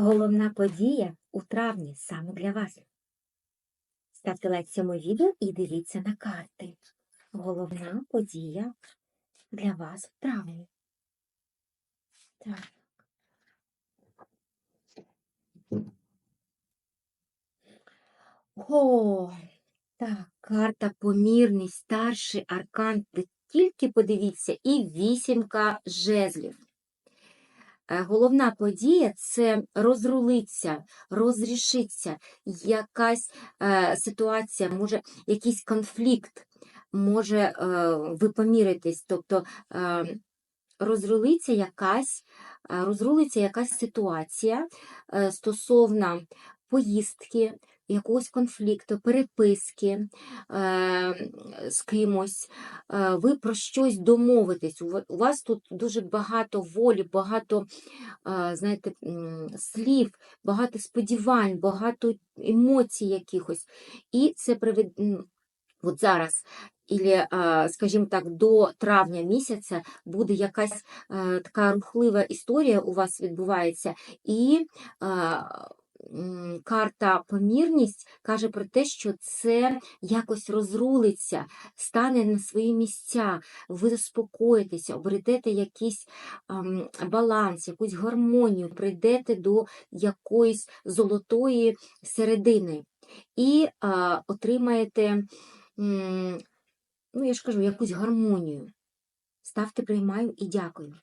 Головна подія у травні саме для вас. Ставте лайк цьому відео і дивіться на карти. Головна подія для вас в травні. Так. О, так, карта помірність, старший аркан. Тільки подивіться, і вісімка жезлів. Е, Головна подія це розрулиться, розрішиться. Якась е, ситуація, може якийсь конфлікт, може е, ви поміритесь, тобто е, розрулиться якась, розрулиться якась ситуація стосовно поїздки, якогось конфлікту, переписки з кимось, е, ви про щось домовитесь. У вас тут дуже багато волі, багато е, знаєте, слів, багато сподівань, багато емоцій якихось. І це привед... от зараз. Ілі, скажімо так, до травня місяця буде якась е, така рухлива історія у вас відбувається, і карта помірність каже про те, що це якось розрулиться, стане на свої місця, ви заспокоїтеся, обретете якийсь баланс, якусь гармонію, прийдете до якоїсь золотої середини і отримаєте, ну я ж кажу, якусь гармонію. Ставте приймаю і дякую.